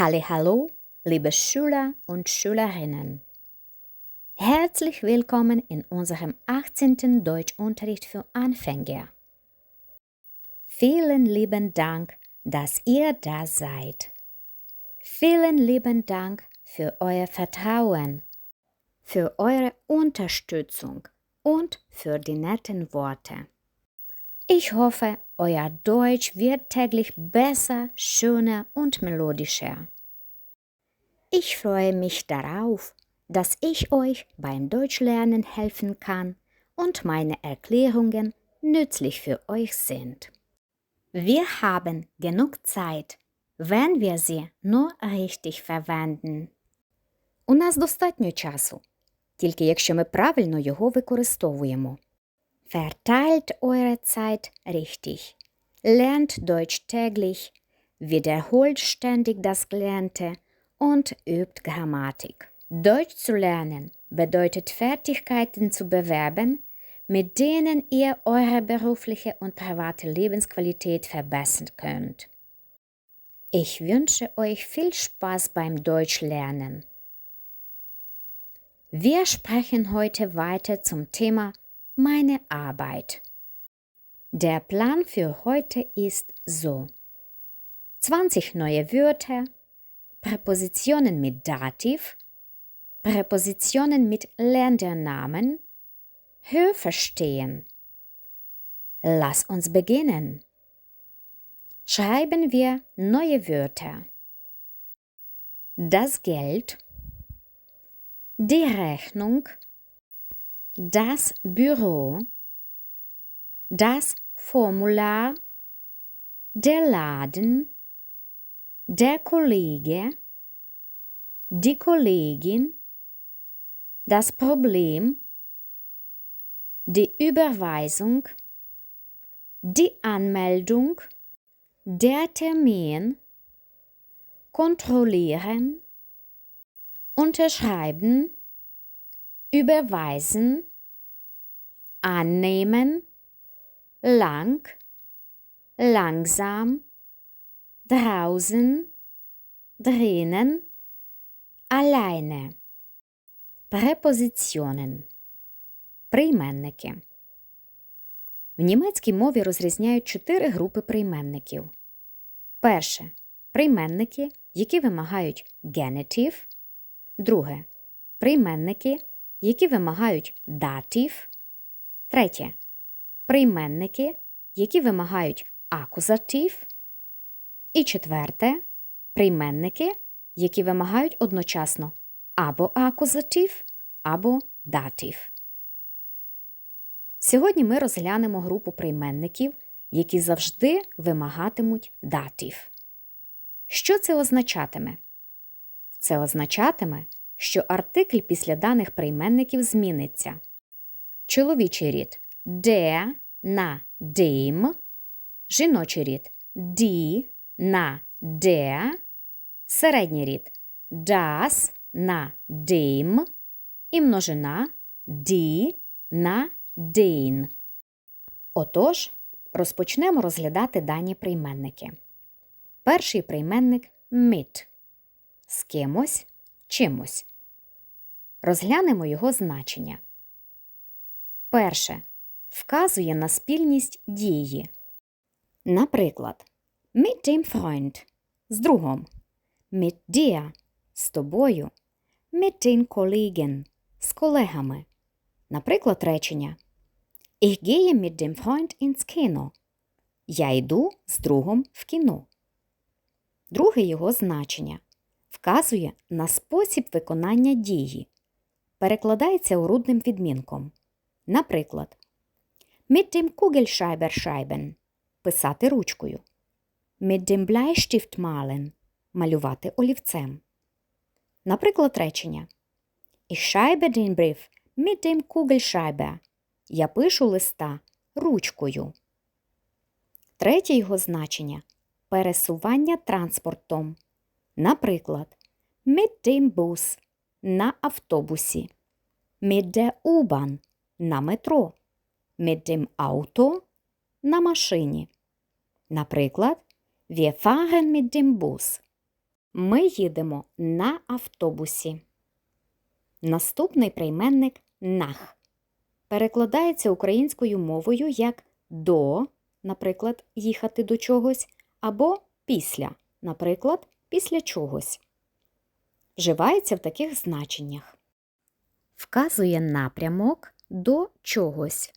Hallo, liebe Schüler und Schülerinnen. Herzlich willkommen in unserem 18. Deutschunterricht für Anfänger. Vielen lieben Dank, dass ihr da seid. Vielen lieben Dank für euer Vertrauen, für eure Unterstützung und für die netten Worte. Ich hoffe, euer Deutsch wird täglich besser, schöner und melodischer. Ich freue mich darauf, dass ich euch beim Deutschlernen helfen kann und meine Erklärungen nützlich für euch sind. Wir haben genug Zeit, wenn wir sie nur richtig verwenden. У нас достатньо часу, тільки якщо ми правильно його використовуємо. Verteilt eure Zeit richtig. Lernt Deutsch täglich, wiederholt ständig das Gelernte und übt Grammatik. Deutsch zu lernen bedeutet Fertigkeiten zu bewerben, mit denen ihr eure berufliche und private Lebensqualität verbessern könnt. Ich wünsche euch viel Spaß beim Deutschlernen. Wir sprechen heute weiter zum Thema meine Arbeit. Der Plan für heute ist so. 20 neue Wörter, Präpositionen mit Dativ, Präpositionen mit Ländernamen, Hörverstehen. Lass uns beginnen. Schreiben wir neue Wörter. Das Geld, die Rechnung, das Büro, das Formular, der Laden, der Kollege, die Kollegin, das Problem, die Überweisung, die Anmeldung, der Termin, kontrollieren, unterschreiben, überweisen, annehmen, lang, langsam, draußen, drinnen, alleine. Препозиціонен. Прийменники. В німецькій мові розрізняють чотири групи прийменників. Перше прийменники, які вимагають генетив. Друге прийменники, які вимагають датив. Третє прийменники, які вимагають акузатив. І четверте прийменники, які вимагають одночасно або акузатив, або датив. Сьогодні ми розглянемо групу прийменників, які завжди вимагатимуть датив. Що це означатиме? Це означатиме, що артикль після даних прийменників зміниться. Чоловічий рід де на дим, жіночий рід ді на де, середній рід das на дим і множина ді на den. Отож, розпочнемо розглядати дані прийменники. Перший прийменник mit з кимось чимось. Розглянемо його значення. Перше. Вказує на спільність дії. Наприклад, mit dem Freund з другом, mit dir з тобою, mit den Kollegen з колегами. Наприклад, речення Ich gehe mit dem Freund ins Kino. Я йду з другом в кіно. Друге його значення вказує на спосіб виконання дії. Перекладається урудним відмінком. Наприклад, mit dem Kugelschreiber schreiben – писати ручкою. Mit dem Bleistift malen – малювати олівцем. Наприклад, речення Ich schreibe den Brief mit dem Kugelschreiber. Я пишу листа ручкою. Третє його значення пересування транспортом. Наприклад, mit dem Bus на автобусі, mit der U-Bahn на метро, mit dem Auto на машині. Наприклад, wir fahren mit dem Bus. Ми їдемо на автобусі. Наступний прийменник нах перекладається українською мовою як до, наприклад, їхати до чогось, або після, наприклад, після чогось. Вживається в таких значеннях. Вказує напрямок до чогось,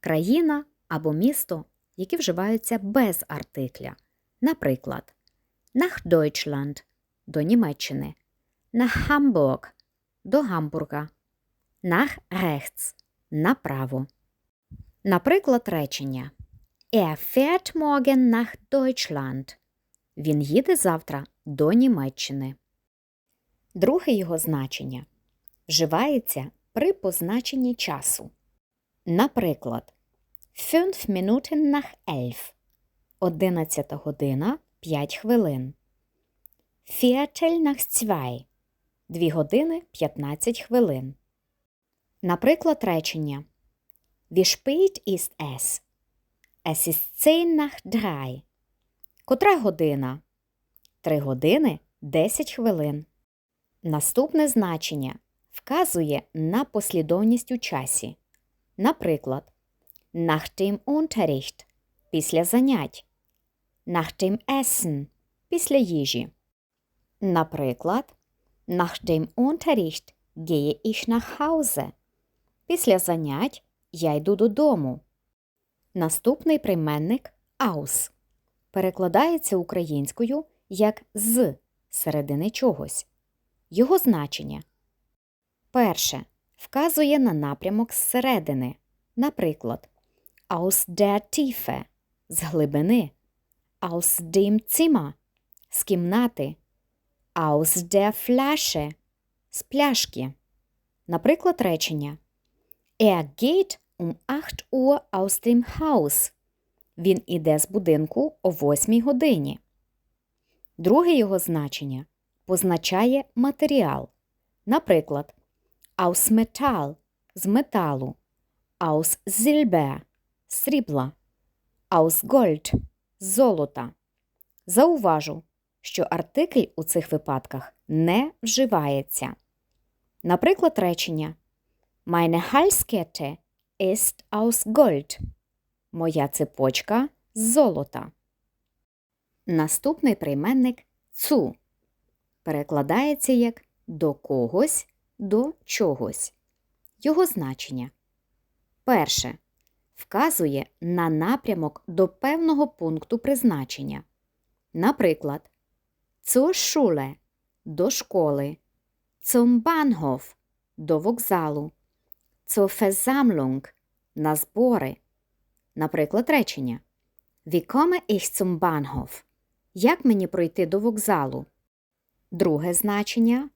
країна або місто, які вживаються без артикля. Наприклад, nach Deutschland – до Німеччини, nach Hamburg – до Гамбурга, nach rechts – направо. Наприклад, речення Er fährt morgen nach Deutschland. Він їде завтра до Німеччини. Друге його значення вживається при позначенні часу. Наприклад, Fünf Minuten nach elf. Одинадцята година 5 хвилин. Viertel nach zwei. Дві години 15 хвилин. Наприклад, речення Wie spät ist es? Es ist zehn nach drei. Котра година? Три години 10 хвилин. Наступне значення вказує на послідовність у часі. Наприклад, nach dem Unterricht – після занять, nach dem Essen – після їжі. Наприклад, nach dem Unterricht gehe ich nach Hause. Після занять я йду додому. Наступний прийменник aus перекладається українською як з середини чогось. Його значення перше вказує на напрямок зсередини, наприклад, aus der Tiefe – з глибини, aus dem Zimmer – з кімнати, aus der Flasche – з пляшки. Наприклад, речення Er geht um 8 Uhr aus dem Haus. Він іде з будинку о 8 годині. Друге його значення позначає матеріал. Наприклад, aus Metall – з металу, aus Silber – срібла, aus Gold – золота. Зауважу, що артикль у цих випадках не вживається. Наприклад, речення Meine Halskette ist aus Gold. Моя цепочка з золота. Наступний прийменник цу перекладається як до когось, до чогось. Його значення. Перше. Вказує на напрямок до певного пункту призначення. Наприклад, Schule – до школи, zum до вокзалу, Versammlung – на збори. Наприклад, речення ich zum Bahnhof? Як мені пройти до вокзалу? Друге значення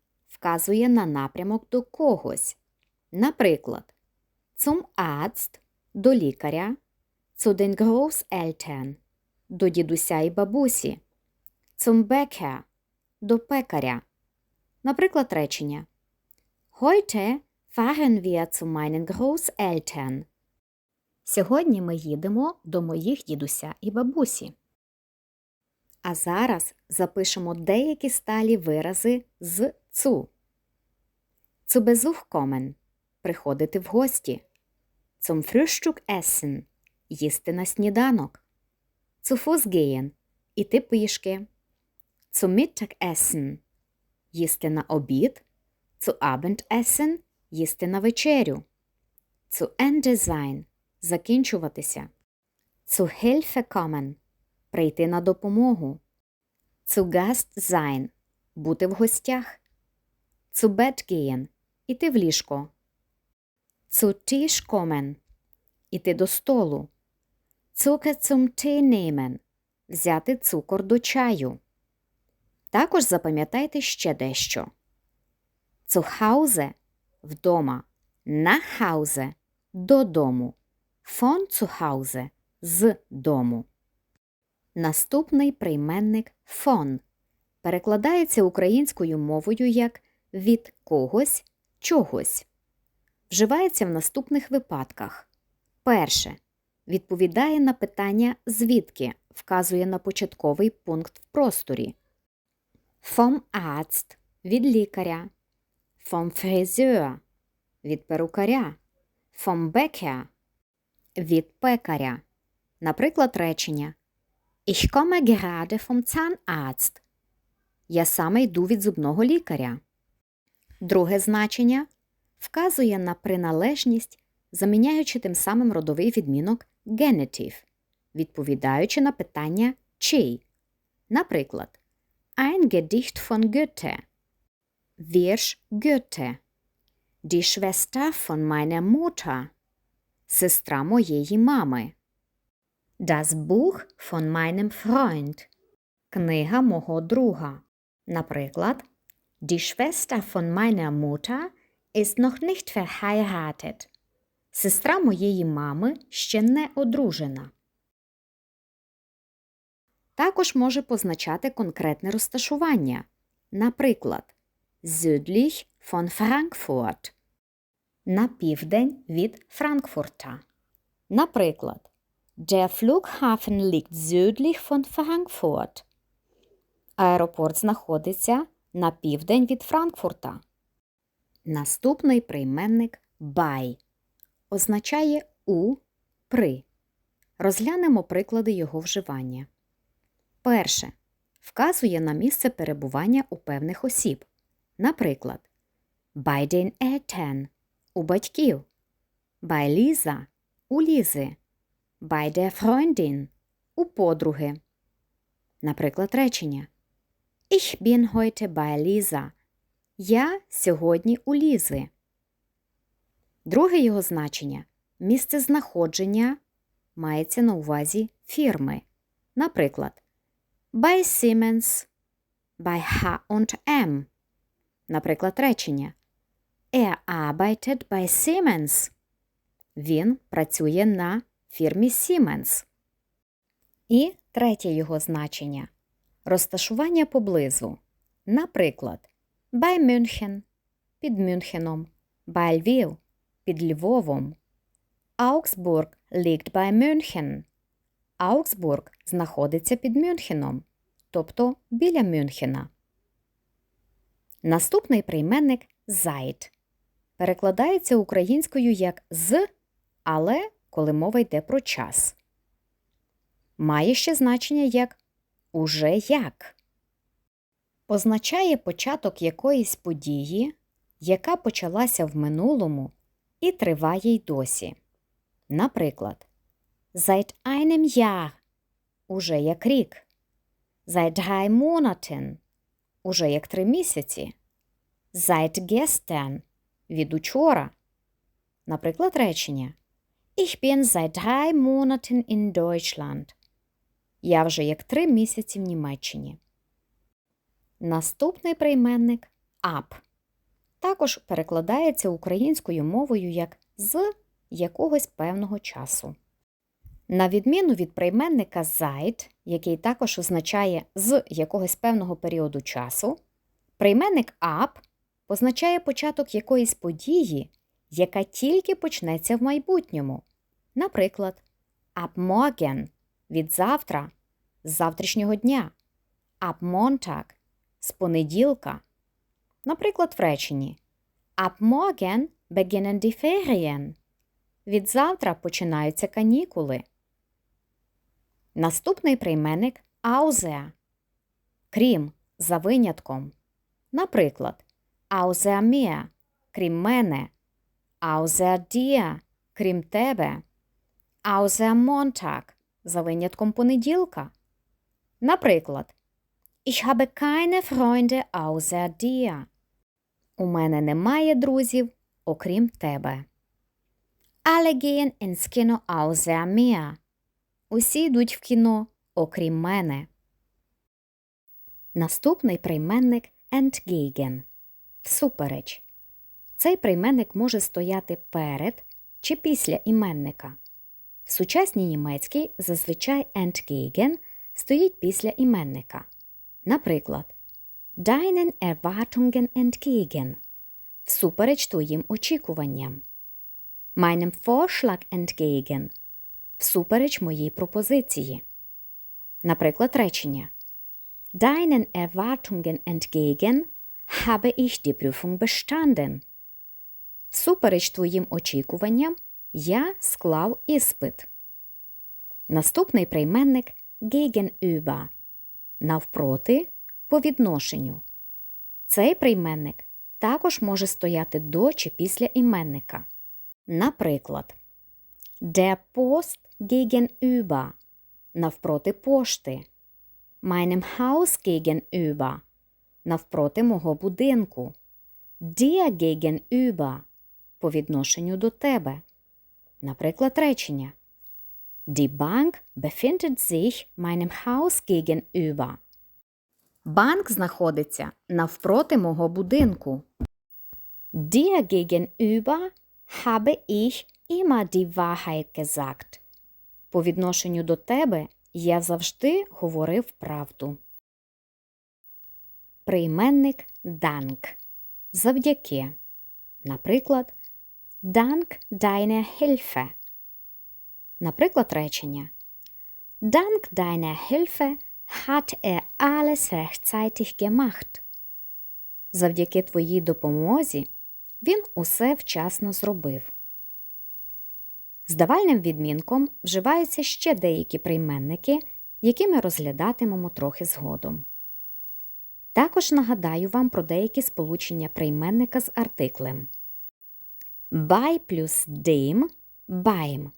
вказує на напрямок до когось. Наприклад, zum Arzt – до лікаря, zu den Großeltern – до дідуся і бабусі, zum Bäcker – до пекаря. Наприклад, речення Heute fahren wir zu meinen Großeltern. Сьогодні ми їдемо до моїх дідуся і бабусі. А зараз запишемо деякі сталі вирази з цу. Zu Besuch kommen – приходити в гості. Zum Frühstück essen – їсти на сніданок. Zu Fuß gehen – іти пішки. Zum Mittagessen – їсти на обід. Zu Abendessen – їсти на вечерю. Zu Ende sein – закінчуватися. Zu Hilfe kommen – прийти на допомогу. Zu Gast sein – бути в гостях. Zu Bett gehen – іти в ліжко. Zu Tisch іти до столу. Zucker взяти цукор до чаю. Також запам'ятайте ще дещо. Hause – вдома. Nach Hause – додому. Zu Hause – з дому. Наступний прийменник фон перекладається українською мовою як від когось чогось. Вживається в наступних випадках. Перше. Відповідає на питання звідки, вказує на початковий пункт в просторі. Vom Arzt від лікаря. Vom Friseur від перукаря. Vom Bäcker від пекаря. Наприклад, речення Ich komme gerade vom Zahnarzt. Я саме йду від зубного лікаря. Друге значення вказує на приналежність, заміняючи тим самим родовий відмінок genitive, відповідаючи на питання чий. Наприклад, Ein Gedicht von Goethe. Вірш Goethe. Die Schwester von meiner Mutter. Сестра моєї мами. Das Buch von meinem Freund. Книга мого друга. Наприклад, Die Schwester von meiner Mutter ist noch nicht verheiratet. Сестра моєї мами ще не одружена. Також може позначати конкретне розташування. Наприклад, südlich von Frankfurt. На південь від Франкфурта. Наприклад, Der Flughafen liegt südlich von Frankfurt. Аеропорт знаходиться на південь від Франкфурта. Наступний прийменник by означає у при. Розглянемо приклади його вживання. Перше. Вказує на місце перебування у певних осіб. Наприклад, bei den Eltern у батьків, bei Lisa у Лізи, bei der Freundin у подруги. Наприклад, речення Ich bin heute bei Lisa. Я сьогодні у Лізи. Друге його значення місце знаходження мається на увазі фірми. Наприклад, bei Siemens, bei H&M. Наприклад, речення Er arbeitet bei Siemens. Він працює на фірмі Siemens. І третє його значення розташування поблизу. Наприклад, bei München під Мюнхеном, bei Lviv під Львовом. Augsburg liegt bei München. Аугсбург знаходиться під Мюнхеном, тобто біля Мюнхена. Наступний прийменник «zeit» перекладається українською як з, але коли мова йде про час. Має ще значення як уже як. Позначає початок якоїсь події, яка почалася в минулому і триває й досі. Наприклад, Seit einem Jahr уже як рік. Seit drei Monaten уже як три місяці. Seit gestern від учора. Наприклад, речення Ich bin seit drei Monaten in Deutschland. Я вже як три місяці в Німеччині. Наступний прийменник up. Також перекладається українською мовою як з якогось певного часу. На відміну від прийменника «zeit», який також означає з якогось певного періоду часу, прийменник up позначає початок якоїсь події, яка тільки почнеться в майбутньому. Наприклад, ab від завтра, з завтрашнього дня, ab Montag – з понеділка. Наприклад, в реченні Ab morgen beginnen die Ferien. Від завтра починаються канікули. Наступний прийменник außer. Крім за винятком. Наприклад, außer mir – крім мене, außer dir – крім тебе, außer Montag – за винятком понеділка. Наприклад, Ich habe keine Freunde außer dir. У мене немає друзів, окрім тебе. Alle gehen ins Kino außer mir. Усі йдуть в кіно, окрім мене. Наступний прийменник entgegen – всупереч. Цей прийменник може стояти перед чи після іменника. В сучасній німецькій зазвичай entgegen стоїть після іменника. Наприклад, Deinen Erwartungen entgegen – всупереч твоїм очікуванням. Meinem Vorschlag entgegen – всупереч моїй пропозиції. Наприклад, речення Deinen Erwartungen entgegen habe ich die Prüfung bestanden. Всупереч твоїм очікуванням я склав іспит. Наступний прийменник gegenüber – навпроти по відношенню. Цей прийменник також може стояти до чи після іменника. Наприклад, der Post gegenüber – навпроти пошти. Meinem Haus gegenüber – навпроти мого будинку. Dir gegenüber – по відношенню до тебе. Наприклад, речення Die Bank befindet sich meinem Haus gegenüber. Банк знаходиться навпроти мого будинку. Dir gegenüber habe ich immer die Wahrheit gesagt. По відношенню до тебе я завжди говорив правду. Прийменник Dank. Завдяки. Наприклад, Dank deiner Hilfe. Наприклад, речення Dank deiner Hilfe hat er alles rechtzeitig gemacht. Завдяки твоїй допомозі він усе вчасно зробив. З давальним відмінком вживаються ще деякі прийменники, які ми розглядатимемо трохи згодом. Також нагадаю вам про деякі сполучення прийменника з артиклем. Bei плюс dem – beim.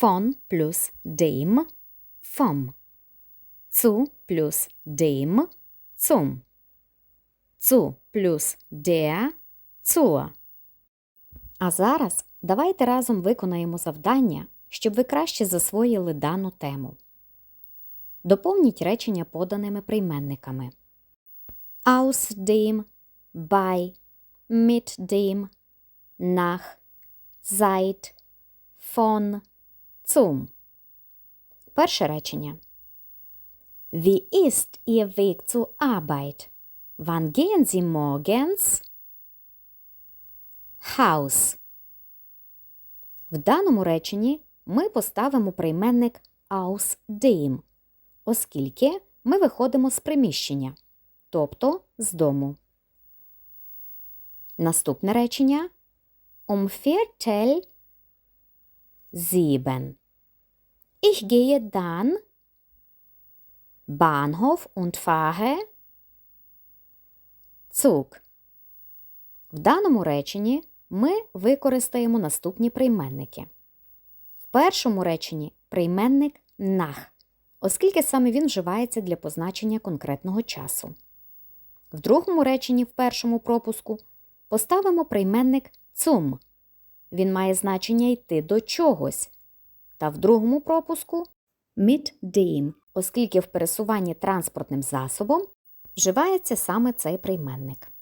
Von плюс dem – vom. Zu плюс dem – zum. Zu плюс der – zur. А зараз давайте разом виконаємо завдання, щоб ви краще засвоїли дану тему. Доповніть речення поданими прийменниками. Aus dem, bei, mit dem, nach, seit, von, zum. Перше речення. Wie ist Ihr Weg zur Arbeit? Wann gehen Sie morgens? Haus. В даному реченні ми поставимо прийменник aus dem, оскільки ми виходимо з приміщення, тобто з дому. Наступне речення Um Viertel sieben. Ich gehe dann Bahnhof und fahre Zug. В даному реченні ми використаємо наступні прийменники. В першому реченні прийменник nach, оскільки саме він вживається для позначення конкретного часу. В другому реченні в першому пропуску поставимо прийменник zum. Він має значення йти до чогось. Та в другому пропуску mit dem, оскільки в пересуванні транспортним засобом вживається саме цей прийменник.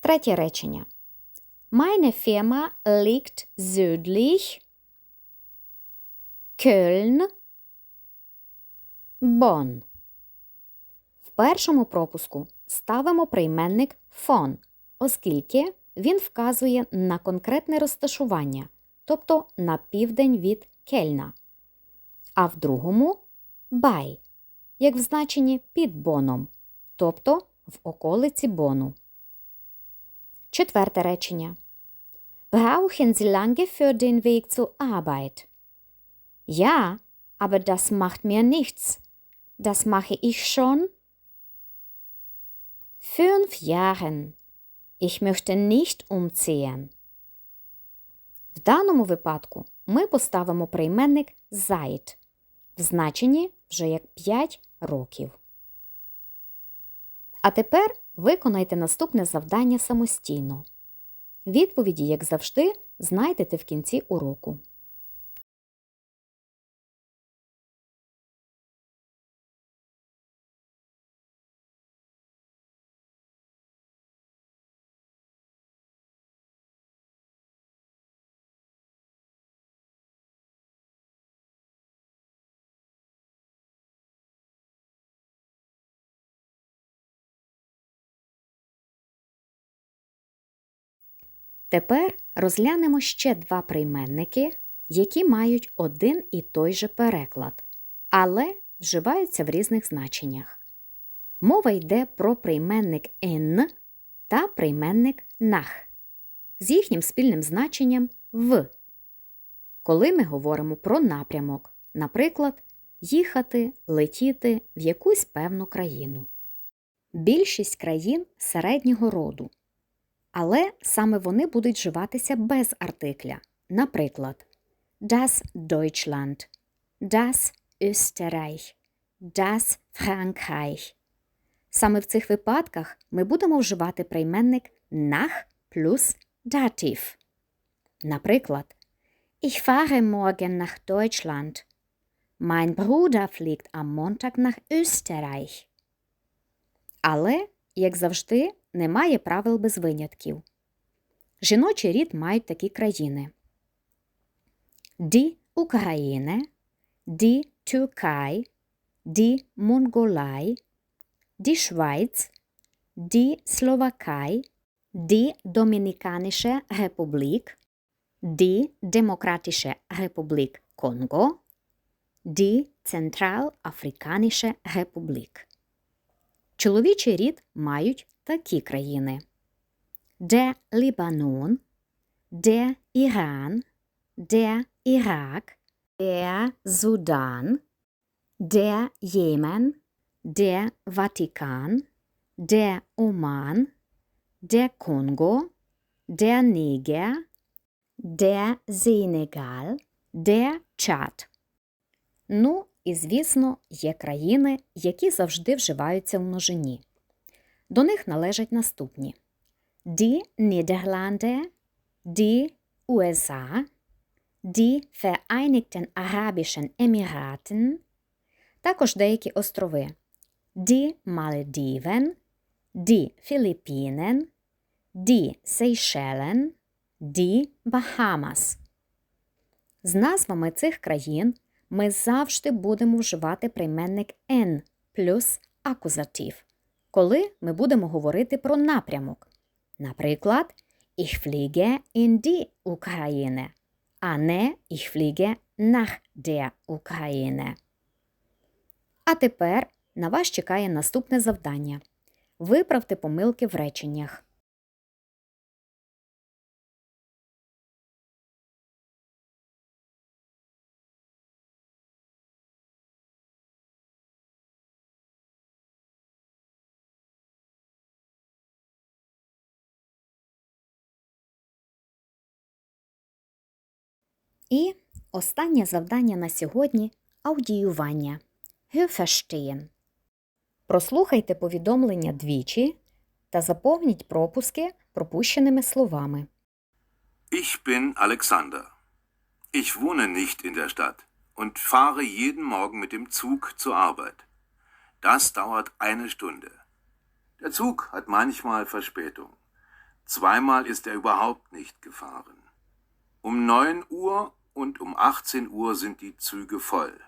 Третє речення. Meine Firma liegt südlich Köln Bonn. В першому пропуску ставимо прийменник von, оскільки він вказує на конкретне розташування, тобто на південь від Кельна. А в другому by, як в значенні під Боном, тобто в околиці Бону. Четверте речення. Brauchen Sie lange für den Weg zur Arbeit? Ja, aber das macht mir nichts. Das mache ich schon. Fünf Jahren. Ich möchte nicht umziehen. В даному випадку ми поставимо прийменник seit в значенні вже як 5 років. А тепер виконайте наступне завдання самостійно. Відповіді, як завжди, знайдете в кінці уроку. Тепер розглянемо ще два прийменники, які мають один і той же переклад, але вживаються в різних значеннях. Мова йде про прийменник «н» та прийменник «нах» з їхнім спільним значенням в. Коли ми говоримо про напрямок, наприклад, їхати, летіти в якусь певну країну. Більшість країн середнього роду, але саме вони будуть вживатися без артикля. Наприклад, das Deutschland, das Österreich, das Frankreich. Саме в цих випадках ми будемо вживати прийменник nach плюс dativ. Наприклад, Ich fahre morgen nach Deutschland. Mein Bruder fliegt am Montag nach Österreich. Але, як завжди, немає правил без винятків. Жіночий рід мають такі країни: Die Ukraine, die Türkei, die Mongolei, die Schweiz, die Slowakei, die Dominikanische Republik, die Demokratische Republik Kongo, die Zentralafrikanische Republik. Чоловічий рід мають такі країни: Der Libanon, der Iran, der Irak, der Sudan, der Jemen, der Vatikan, der Oman, der Kongo, der Niger, der Senegal, der Чад. Ну, і, звісно, є країни, які завжди вживаються в множині. До них належать наступні: die USA, die Vereinigten Arabischen Emiraten, також деякі острови. Die Malediven, die Philippinen, die Сейшелен, die Bahamas. З назвами цих країн ми завжди будемо вживати прийменник N плюс акузатив, коли ми будемо говорити про напрямок. Наприклад, Ich fliege in die Ukraine, а не Ich fliege nach der Ukraine. А тепер на вас чекає наступне завдання. Виправте помилки в реченнях. І останнє завдання на сьогодні аудіювання. Hörverstehen. Прослухайте повідомлення двічі та заповніть пропуски пропущеними словами. Ich bin Alexander. Ich wohne nicht in der Stadt und fahre jeden Morgen mit dem Zug zur Arbeit. Das dauert eine Stunde. Der Zug hat manchmal Verspätung. Zweimal ist er überhaupt nicht gefahren. Um 9 Uhr und um 18 Uhr sind die Züge voll.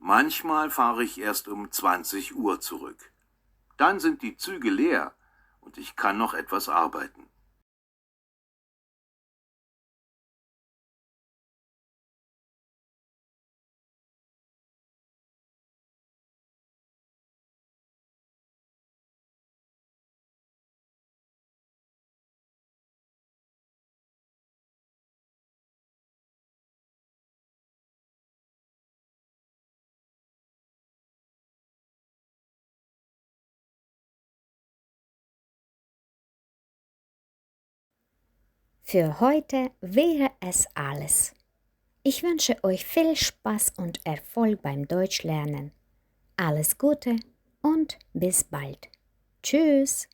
Manchmal fahre ich erst um 20 Uhr zurück. Dann sind die Züge leer und ich kann noch etwas arbeiten. Für heute wäre es alles. Ich wünsche euch viel Spaß und Erfolg beim Deutschlernen. Alles Gute und bis bald. Tschüss.